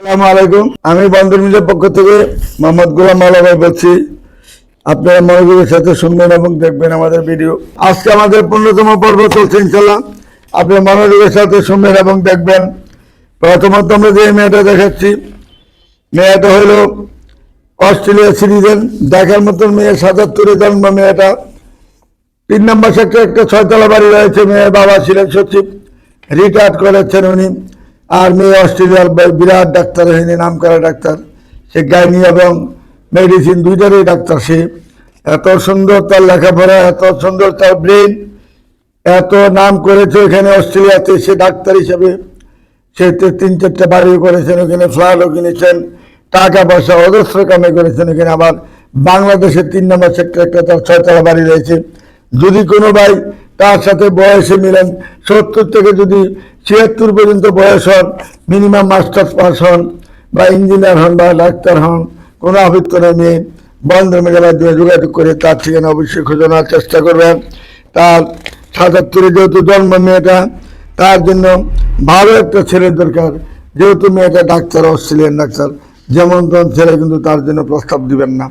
আসসালামু আলাইকুম। আমি বন্ধন মিলের পক্ষ থেকে মোহাম্মদ গোলাম ভাই বলছি। আপনারা মনোযোগের সাথে শুনবেন এবং দেখবেন আমাদের ভিডিও। আজকে আমাদের পনেরোতম পর্ব চলছে ইনশাল্লাহ আপনি মনোযোগের সাথে শুনবেন এবং দেখবেন। প্রথমত আমরা যে মেয়েটা দেখাচ্ছি, মেয়েটা হলো অস্ট্রেলিয়া সিটিজেন। দেখার মতন মেয়ে সাতাত্তরে জন্ম মেয়েটা। তিন নম্বর সেক্টর একটা ছয়তলা বাড়ি রয়েছে, মেয়ের বাবা ছিলেন সচিব। রিটায়ার্ড করেছেন উনি। আর মেয়ে অস্ট্রেলিয়ার বিরাট ডাক্তার হয়নি নাম করা ডাক্তার, সে গাইনি এবং মেডিসিন দুইটারই ডাক্তার সে। এত সুন্দর তার লেখাপড়া, এত সুন্দর তার ব্রেন এত নাম করেছে এখানে অস্ট্রেলিয়াতে, সে ডাক্তার হিসেবে। সে তিন চারটে বাড়িও করেছেন, ওখানে ফ্ল্যাটও কিনেছেন, টাকা পয়সা অজস্র কামে করেছেন, এখানে আবার বাংলাদেশের তিন নম্বর সেক্টর একটা তার ছয়তলা বাড়ি রয়েছে। যদি কোনো ভাই তার সাথে বয়সে মিলেন, সত্তর থেকে যদি ছিয়াত্তর পর্যন্ত বয়স হন মিনিমাম মাস্টার্স পাস হন, বা ইঞ্জিনিয়ার হন, বা ডাক্তার হন, কোনো আবৃত্ত নেই। বন্ধ মেয়ের মাধ্যমে যোগাযোগ করে তার ঠিকানা অবশ্যই খুঁজে নেওয়ার চেষ্টা করবেন। তার সাতাত্তরে যেহেতু জন্ম মেয়েটা, তার জন্য ভালো একটা ছেলের দরকার। যেহেতু মেয়েটা ডাক্তার, অস্ট্রেলিয়ান ডাক্তার, যেমন তেমন ছেলে কিন্তু তার জন্য প্রস্তাব দিবেন না।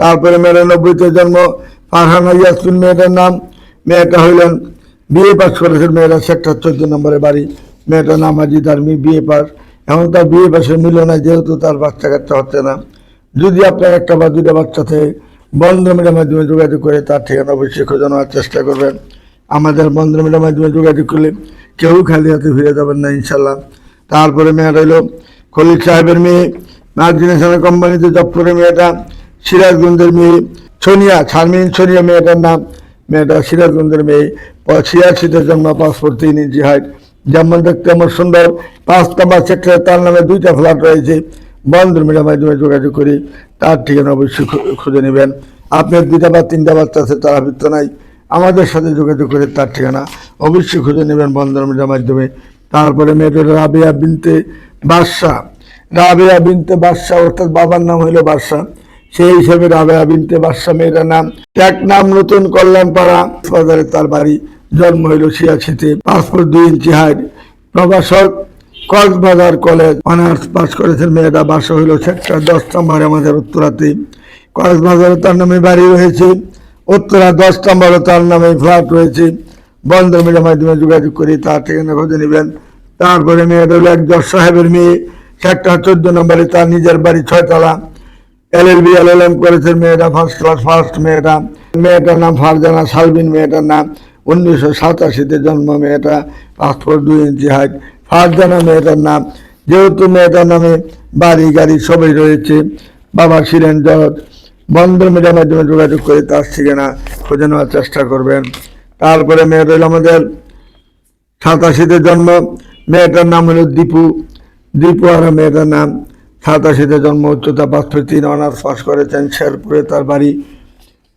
তারপরে মেয়েরা নব্বইতে জন্ম, ফারহানা ইয়াসমিন মেয়েটার নাম। মেয়েটা হইলেন বিএ পাস করেছেন মেয়েটা সেক্টর চোদ্দ নম্বরে বাড়ি। মেয়েটার নাম আজি তার মেয়ে বিএ পাস। এখন তার বিএ পাসের মিল নাই যেহেতু তার বাচ্চা কাচ্চা হচ্ছে না। যদি আপনার একটা বা দুটা বাচ্চা থেকে, বন্ধ মিডিয়ার মাধ্যমে যোগাযোগ করে তার ঠিকানা অবশ্যই খোঁজা নেওয়ার চেষ্টা করবেন। আমাদের বন্ধ মিডিয়ার মাধ্যমে যোগাযোগ করলে কেউ খালি হাতে ফিরে যাবেন না ইনশাল্লাহ তারপরে মেয়েটা হইল খলিল সাহেবের মেয়ে, মার্জিনেশনের কোম্পানিতে জব করে মেয়েটা, সিরাজগঞ্জের মেয়ে, সোনিয়া, শারমিন সোনিয়া মেয়েটার নাম। মেয়েটা সিরাজগঞ্জের মেয়ে ছিয়াশিতে জন্ম পাসপোর্ট তিন ইঞ্চি হাইট যেমন দেখতে আমার সুন্দর, পাঁচ নম্বর সেক্টরে তার নামে দুইটা ফ্ল্যাট রয়েছে। বন্ধুর মিডিয়ার মাধ্যমে যোগাযোগ করি, তার ঠিকানা অবশ্যই খুঁজে নেবেন। আপনার দুইটা বা তিনটা বাচ্চা আছে, তার আবৃত্ত নাই। আমাদের সাথে যোগাযোগ করে তার ঠিকানা অবশ্যই খুঁজে নেবেন বন্ধুর মিডিয়ার মাধ্যমে। তারপরে মেয়েদের রাবিয়া বিনতে বাদশাহ রাবেয়া বিনতে বাদশাহ অর্থাৎ বাবার নাম হইল বাদশাহ সেই হিসেবে রাবেয়া বিনতে বাদশাহ মেয়েটার নাম। এক নাম নতুন কল্যাণপাড়া। বাজারে তার বাড়ি। জন্ম হইল ছিয়াশিতে পাসপোর্ট দুই ইঞ্চি হাইট। প্রভাষক, কক্সবাজার কলেজ অনার্স পাস করেছেন। মেয়েটা বাসা হইল সেক্টর দশ নম্বরে আমাদের উত্তরাতে। কক্সবাজারে তার নামে বাড়ি রয়েছে। উত্তরা দশ নম্বরে তার নামে ফ্ল্যাট রয়েছে। বন্ধ মিডিয়ার মাধ্যমে যোগাযোগ করে, তার ঠিকানা খুঁজে নেবেন। তারপরে মেয়েটা হলো এক জজ সাহেবের মেয়ে। সেক্টর চোদ্দ নম্বরে তার নিজের বাড়ি ছয়তলা। এল এল বি, এল এল এম করেছেন মেয়েটা ফার্স্ট ক্লাস ফার্স্ট মেয়েটা। মেয়েটার নাম ফারজানা সালবিন, মেয়েটার নাম উনিশশো সাতাশিতে জন্ম মেয়েটা পাসপোর্ট দুই ইঞ্চি হাইট ফারজানা মেয়েটার নাম। যেহেতু মেয়েটার নামে বাড়ি, গাড়ি সবই রয়েছে, বাবা ছিলেন জজ বন্ধন মিডিয়ার মাধ্যমে যোগাযোগ করে তার ঠিকানা খুঁজে নেওয়ার চেষ্টা করবেন। তারপরে মেয়েটা হলো আমাদের সাতাশিতে জন্ম। মেয়েটার নাম হলো দীপু। দীপু আর মেয়েটার নাম। সাতাশিতে জন্ম, উচ্চতা পাঁচ তিন, অনার্স পাস করেছেন শেরপুরে তার বাড়ি।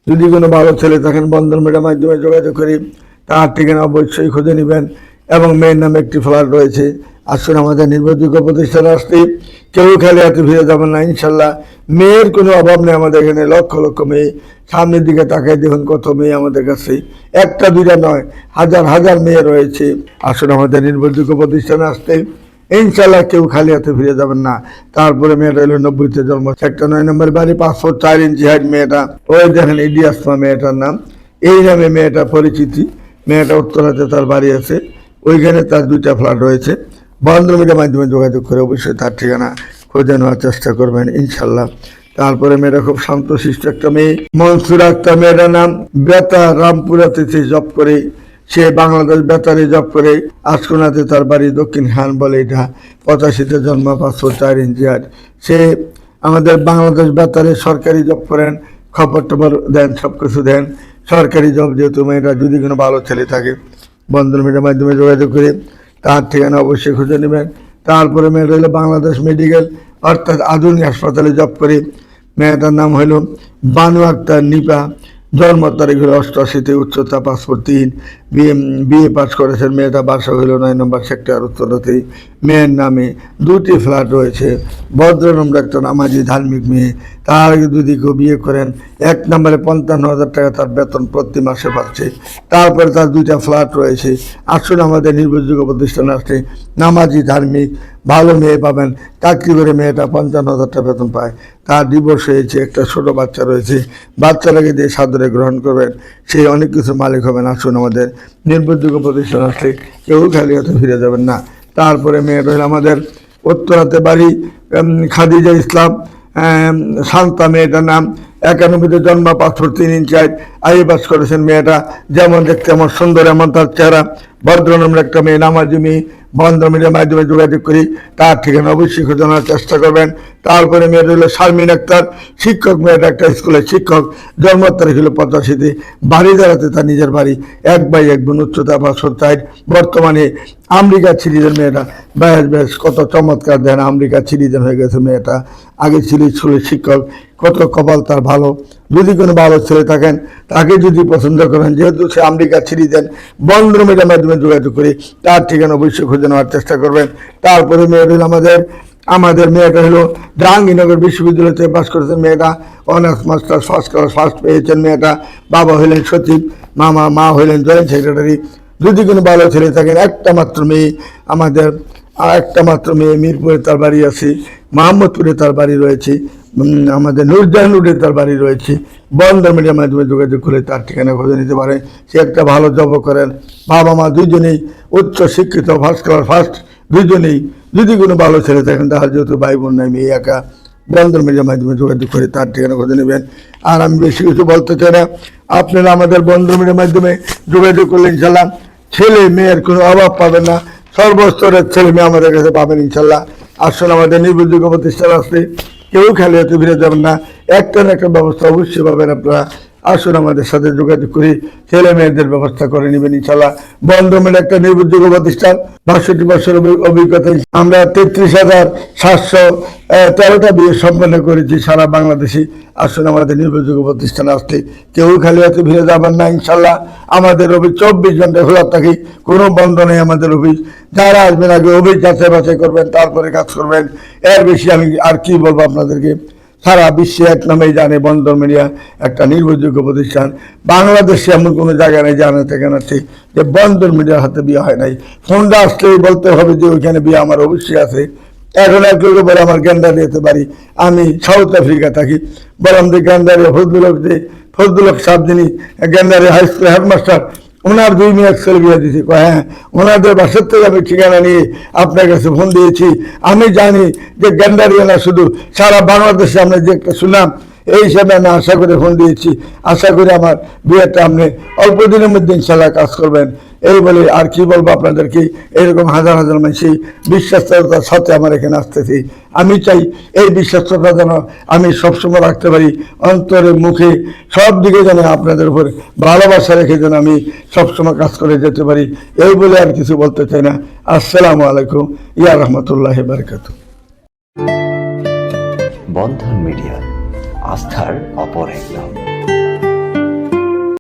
যদি কোনো ভালো ছেলে থাকেন, বন্ধন মেয়েটার মাধ্যমে যোগাযোগ করি, তার ঠিকানা অবশ্যই খুঁজে নেবেন। এবং মেয়ের নামে একটি ফ্ল্যাট রয়েছে। আসুন আমাদের নির্ভরযোগ্য প্রতিষ্ঠান আসতে। কেউ খেলে এত ফিরে যাবেন না, ইনশাল্লাহ। মেয়ের কোনো অভাব নেই আমাদের এখানে, লক্ষ লক্ষ মেয়ে। সামনের দিকে তাকাই দেখুন কত মেয়ে আমাদের কাছে। একটা দুইটা নয়, হাজার হাজার মেয়ে রয়েছে। আসুন আমাদের নির্ভরযোগ্য প্রতিষ্ঠানে আসতে। ইনশাল্লাহ কেউ খালি হাতে ফিরে যাবেন না। তারপরে মেয়েটা এলো নব্বইতে জন্ম, একটা নয় নম্বর বাড়ি, পাঁচশো চার ইঞ্চি হাইট মেয়েটা। ওই দেখেন ইডিয়াসমা মেয়েটার নাম। এই নামে মেয়েটা পরিচিতি। মেয়েটা উত্তরাতে তার বাড়ি আছে। ওইখানে তার দুইটা ফ্ল্যাট রয়েছে। বন্ধ মিডিয়ার মাধ্যমে যোগাযোগ করে অবশ্যই তার ঠিকানা খুঁজে নেওয়ার চেষ্টা করবেন ইনশাল্লাহ তারপরে মেয়েটা খুব শান্ত শান্তশিষ্ট একটা মেয়ে। মনসুর আক্তার মেয়েটার নাম। বেতা রামপুরাতে সে জব করে। সে বাংলাদেশ বেতারে জব করে আজকোনাতে তার বাড়ি দক্ষিণ খান বলে এটা পঁচাশিতে জন্ম পাঁচশো চার ইঞ্চি আর সে আমাদের বাংলাদেশ বেতারে সরকারি জব করেন, খবর টবর দেন সব কিছু দেন। সরকারি জব যেহেতু মেয়েরা যদি কোনো ভালো ছেলে থাকে, বন্ধন মিডিয়ার মাধ্যমে যোগাযোগ করে তার ঠিকানা অবশ্যই খুঁজে নেবেন। তারপরে মেয়েটা হলো বাংলাদেশ মেডিকেল, অর্থাৎ আধুনিক হাসপাতালে জব করে। মেয়েটার নাম হইল বানু আক্তার নিপা। জন্ম তারিখ হলো অষ্টআশিতে, উচ্চতা পাসপোর্ট তিন। বিএ বিএ পাস করেছেন, মেয়েটা বাসা হইল নয় নম্বর সেক্টর, উত্তরাতেই। মেয়ের নামে দুটি ফ্ল্যাট রয়েছে। ভদ্রনম্র একটা নামাজি, ধার্মিক মেয়ে। তার আগে যদি কেউ বিয়ে করেন। এক নম্বরে পঞ্চান্ন হাজার টাকা তার বেতন প্রতি মাসে পাচ্ছে। তারপরে তার দুইটা ফ্ল্যাট রয়েছে। আসুন আমাদের নির্ভরযোগ্য প্রতিষ্ঠান আসছে নামাজি, ধার্মিক। ভালো মেয়ে পাবেন। চাকরি করে মেয়েটা পঞ্চান্ন হাজার টাকা বেতন পায়। তার ডিভোর্স হয়েছে, একটা ছোট বাচ্চা রয়েছে। বাচ্চাটাকে দিয়ে সাদরে গ্রহণ করবেন। সেই অনেক কিছু মালিক হবেন, আসুন আমাদের নির্ভরযোগ্য প্রতিষ্ঠান আসলে কেউ খালি হাতে ফিরে যাবেন না। তারপরে মেয়েটা হলো আমাদের উত্তরাতে বাড়ি খাদিজা ইসলাম শান্তা মেয়েটার নাম। একানব্বইতে জন্ম, পাসপোর্ট তিন ইঞ্চ আই পাস করেছেন মেয়েটা। যেমন দেখতে এমন সুন্দর, এমন তার চেহারা। ভদ্রনম্র একটা মেয়ে নামাজি মেয়ে বন্ধ মিডিয়ার মাধ্যমে যোগাযোগ করি, তার ঠিকানা অবশ্যই খোঁজানোর চেষ্টা করবেন। তারপরে মেয়েটা হলো শারমিন আক্তার, শিক্ষক মেয়েটা একটা স্কুলের শিক্ষক, জন্ম তারিখ হলো পঁচাশিতে, বাড়ি দাঁড়াতে তার নিজের বাড়ি, এক বাই এক বোন উচ্চতা বা সাইড বর্তমানে আমেরিকা সিরিজের মেয়েটা। ব্যাস ব্যাস কত চমৎকার দেন আমেরিকা সিরিজের হয়ে গেছে মেয়েটা। আগে ছিল স্কুলের শিক্ষক কত কপাল তার ভালো। যদি কোনো ভালো ছেলে থাকেন, তাকে যদি পছন্দ করেন, যেহেতু সে আমেরিকা ছিড়ি দেন, বন্ধ মিডিয়ার মাধ্যমে যোগাযোগ করি, তার ঠিকানা অবশ্যই খুঁজে নেওয়ার চেষ্টা করবেন। তারপরে হলো আমাদের আমাদের মেয়েটা হলো জাহাঙ্গীরনগর বিশ্ববিদ্যালয় থেকে পাস করেছেন মেয়েটা। Honours master first class, first পেয়েছেন মেয়েটা। বাবা হইলেন সচিব, মামা, মা হইলেন জয়েন্ট সেক্রেটারি। যদি কোনো ভালো ছেলে থাকেন, একটা মাত্র মেয়ে আমাদের আর একটা মাত্র মেয়ে মিরপুরে তার বাড়ি আছে, মোহাম্মদপুরে তার বাড়ি রয়েছে। আমাদের নুরজাহান রোডে তার বাড়ি রয়েছে। বন্দর মিডিয়ার মাধ্যমে যোগাযোগ করে তার ঠিকানা খুঁজে নিতে পারে সে একটা ভালো জব করেন। বাবা মা দুজনেই উচ্চ শিক্ষিত ফার্স্ট ক্লাস ফার্স্ট দুজনেই যদি কোনো ভালো ছেলে থাকেন তাহলে যেহেতু ভাই বোন নাই, মেয়ে একা, বন্দর মিডিয়ার মাধ্যমে যোগাযোগ করে তার ঠিকানা খুঁজে নেবেন। আর আমি বেশি কিছু বলতে চাই না। আপনারা আমাদের বন্দর মিডিয়ার মাধ্যমে যোগাযোগ করলে ইনশাল্লাহ ছেলে মেয়ের কোনো অভাব পাবেন না। সর্বস্তরের ছেলে মেয়ে আমাদের কাছে পাবেন ইনশাল্লাহ আসলে আমাদের নির্ভরযোগ্য প্রতিষ্ঠান আসলে কেউ খেলে হতে ফিরে যাবেন না। একটা না একটা ব্যবস্থা অবশ্যই পাবেন আপনারা। আসুন আমাদের সাথে যোগাযোগ করি, ছেলে মেয়েদের ব্যবস্থা করে নেবেন ইনশাল্লাহ বন্ধমের একটা নির্ভরযোগ্য প্রতিষ্ঠান, বাষট্টি বছর অভিজ্ঞতা আমরা তেত্রিশ হাজার সাতশো তেরোটা বিয়ে সম্পন্ন করেছি সারা বাংলাদেশে। আসুন আমাদের নির্ভরযোগ্য প্রতিষ্ঠান আসতে। কেউ খালি হাতে ফিরে যাবেন না ইনশাল্লাহ আমাদের অফিস চব্বিশ ঘণ্টা খোলা থাকে, কোনো বন্ধ নেই আমাদের অফিস। যারা আসবেন আগে অফিস যাচাই বাছাই করবেন, তারপরে কাজ করবেন। এর বেশি আমি আর কি বলব আপনাদেরকে? সারা বিশ্বে এক নামেই জানে বন্দর মিডিয়া একটা নির্ভরযোগ্য প্রতিষ্ঠান। বাংলাদেশে এমন কোনো জায়গা নেই জানা থেকে না ঠিক যে বন্দর মিডিয়ার হাতে বিয়ে হয় নাই। ফোনটা আসলেই বলতে হবে যে ওইখানে বিয়ে আমার অবশ্যই আছে। এখন একটু বলে আমার গ্যান্ডারি যেতে পারি। আমি সাউথ আফ্রিকা থাকি। বললাম যে গ্যান্ডারি ফজলুলক যে ফজলুলক সাহেব যিনি গ্যান্ডারি হাই স্কুল হেডমাস্টার ওনার দুই মেয়াদ ছেলে বিয়ে দিয়েছি হ্যাঁ ওনাদের বাসার থেকে আমি ঠিকানা নিয়ে আপনার কাছে ফোন দিয়েছি। আমি জানি যে গ্যান্ডারিয়ানা শুধু সারা বাংলাদেশে আমরা যে একটা সুনাম, এই হিসাবে আমি আশা করে ফোন দিয়েছি। আশা করি আমার বিয়েটা আপনি অল্প দিনের মধ্যে ইনশাল্লাহ কাজ করবেন। এই বলে, আর কি বলব আপনাদেরকে? এরকম হাজার হাজার মানুষই বিশ্বাসতার সাথে আমার এখানে আসতেছি। আমি চাই এই বিশ্বাসতা যেন আমি সবসময় রাখতে পারি, অন্তরে, মুখে, সব দিকে যেন আপনাদের উপর ভালোবাসা রেখে যেন আমি সবসময় কাজ করে যেতে পারি। এই বলে আর কিছু বলতে চাই না। আসসালামু আলাইকুম। ইয়া রহমতুল্লাহ বারকাতু। বন্ধন মিডিয়া, আস্থার অপর এক নাম